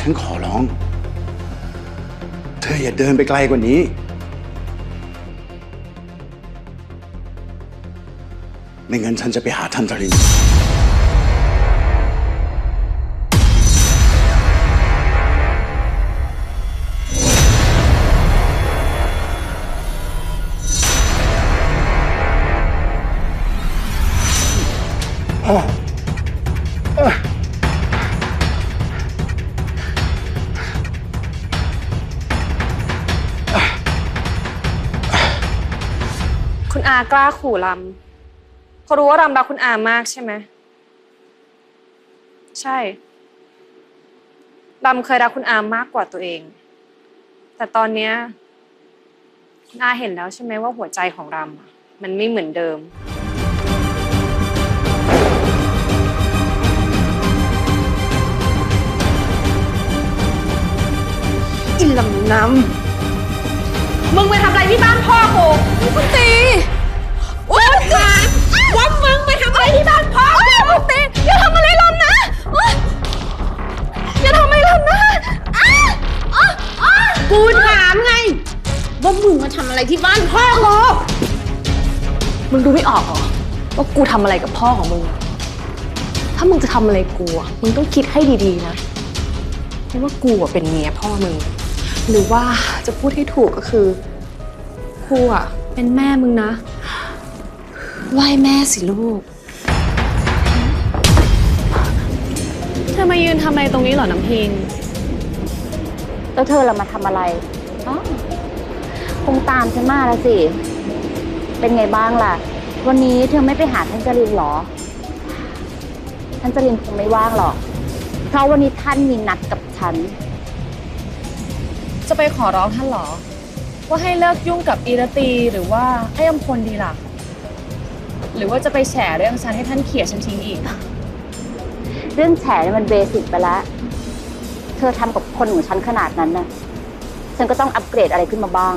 ฉันขอร้อง เธออย่าเดินไปไกลกว่านี้ ไม่งั้นฉันจะไปหาท่านทริน คุณอากล้าขู่ลำเขารู้ว่าลำรักคุณอามากใช่ไหม ใช่ลำเคยรักคุณอามมากกว่าตัวเอง แต่ตอนเนี้ยคุณอาเห็นแล้วใช่ไหมว่าหัวใจของลำอะมันไม่เหมือนเดิม อิลำน้ำมึงไปทำอะไรที่บ้านพ่อกู กูถามไงว่ามึงมาทำอะไรที่บ้านพ่อกูมึงดูไม่ออกเหรอว่ากูทำอะไรกับพ่อของมึงอะถ้ามึงจะทำอะไรกูอะมึงต้องคิดให้ดีๆนะเพราะว่ากูอะเป็นเมียพ่อมึง หรือว่าจะพูดให้ถูกก็คือกูอะเป็นแม่มึงนะไหว้แม่สิลูกเธอมายืนทำอะไรตรงนี้เหรอน้ำพิง แล้วเธอเรามาทำอะไรอ๋อคงตามฉันมาแล้วสิ เป็นไงบ้างล่ะ วันนี้เธอไม่ไปหาท่านจรินเหรอ ท่านจรินคงไม่ว่างหรอก เพราะวันนี้ท่านมีนัดกับฉัน จะไปขอร้องท่านเหรอ ว่าให้เลิกยุ่งกับอีรตีหรือว่าไอ้อำพลดีล่ะ หรือว่าจะไปแฉเรื่องฉันให้ท่านเขี่ยฉันทิ้งอีก เรื่องแฉเนี่ยมันเบสิกไปแล้วเธอทำกับคนของฉันขนาดนั้นนะฉันก็ต้องอัปเกรดอะไรขึ้นมาบ้าง